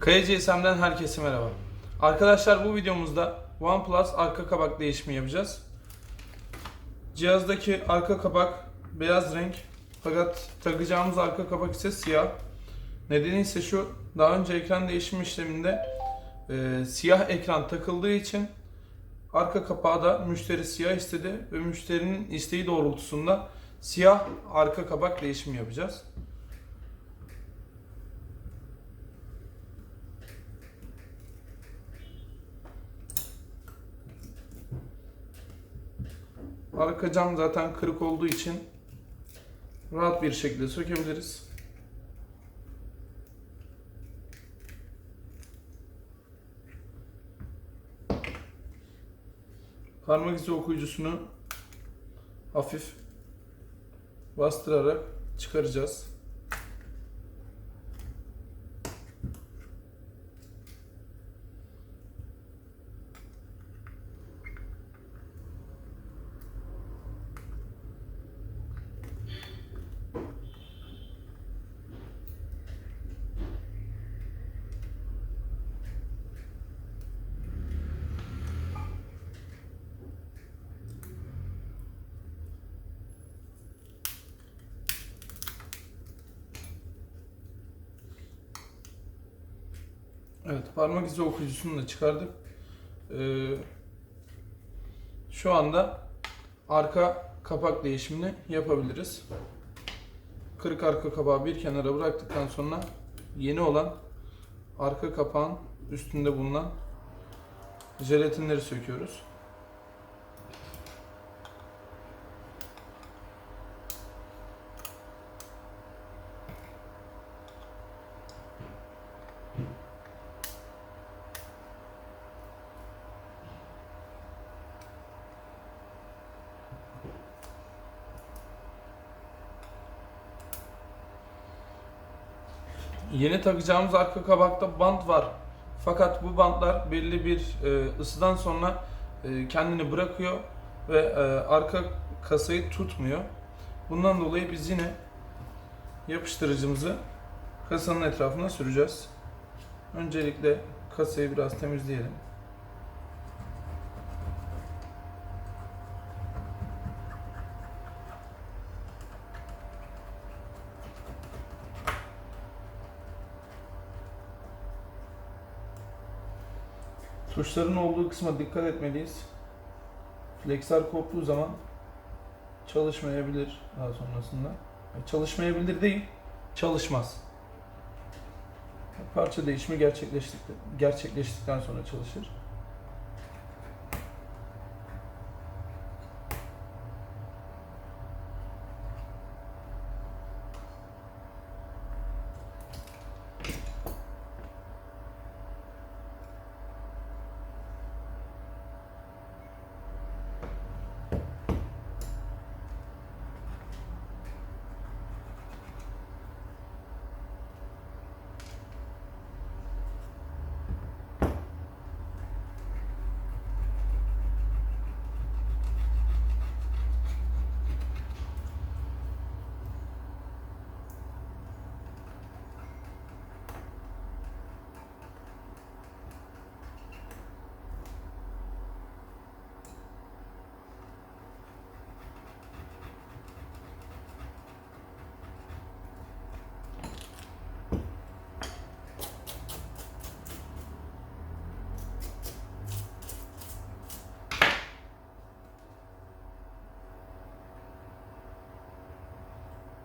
KCSM'den herkese merhaba. Arkadaşlar bu videomuzda OnePlus arka kapak değişimi yapacağız. Cihazdaki arka kapak beyaz renk fakat takacağımız arka kapak ise siyah. Nedeni ise şu daha önce ekran değişimi işleminde e, siyah ekran takıldığı için arka kapağı da müşteri siyah istedi ve müşterinin isteği doğrultusunda siyah arka kapak değişimi yapacağız. Arka cam zaten kırık olduğu için rahat bir şekilde sökebiliriz. Parmak izi okuyucusunu hafif bastırarak çıkaracağız. Evet, parmak izi okuyucusunu da çıkardık. Ee, şu anda arka kapak değişimini yapabiliriz. Kırık arka kapağı bir kenara bıraktıktan sonra yeni olan arka kapağın üstünde bulunan jelatinleri söküyoruz. Yeni takacağımız arka kabakta bant var. Fakat bu bantlar belli bir e, ısıdan sonra e, kendini bırakıyor ve e, arka kasayı tutmuyor. Bundan dolayı biz yine yapıştırıcımızı kasanın etrafına süreceğiz. Öncelikle kasayı biraz temizleyelim. Tuşların olduğu kısma dikkat etmeliyiz. Flexer koptuğu zaman çalışmayabilir daha sonrasında. Yani Çalışmayabilir değil, çalışmaz. Parça değişimi gerçekleştik, gerçekleştikten sonra çalışır.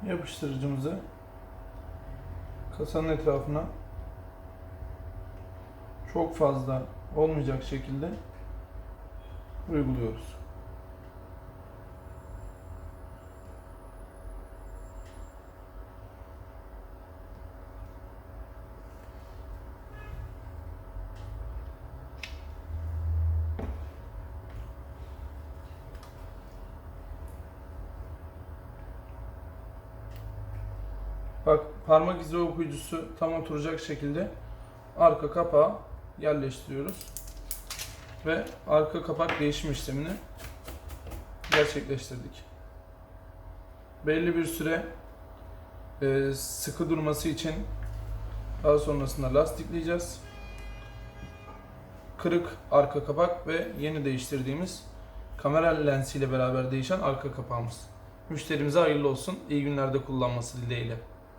Yapıştırıcımızı kasanın etrafına çok fazla olmayacak şekilde uyguluyoruz. Parmak izi okuyucusu tam oturacak şekilde arka kapağı yerleştiriyoruz. Ve arka kapak değişim işlemini gerçekleştirdik. Belli bir süre e, sıkı durması için Daha sonrasında lastikleyeceğiz. Kırık arka kapak ve yeni değiştirdiğimiz kamera lensiyle beraber değişen arka kapağımız. Müşterimize hayırlı olsun. İyi günlerde kullanması dileğiyle.